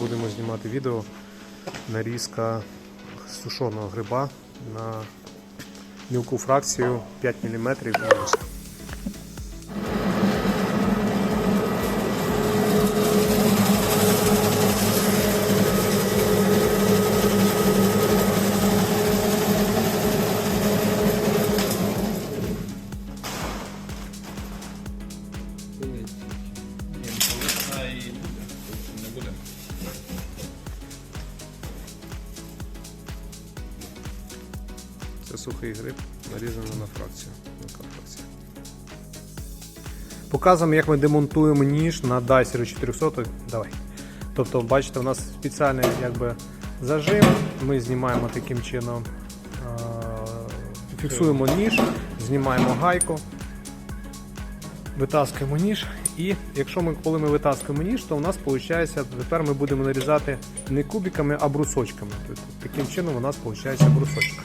будемо знімати відео нарізка сушеного гриба на мілку фракцію 5 мм. Не Це сухий гриб, нарізано на фракцію. Показуємо, як ми демонтуємо ніж на Дайсері 400. Давай. Тобто, бачите, у нас спеціальний якби, зажим. Ми знімаємо таким чином, фіксуємо ніж, знімаємо гайку, витаскуємо ніж. І якщо ми, коли ми витаскуємо ніж, то у нас виходить, тепер ми будемо нарізати не кубиками, а брусочками. Тобто, таким чином у нас виходить брусочок.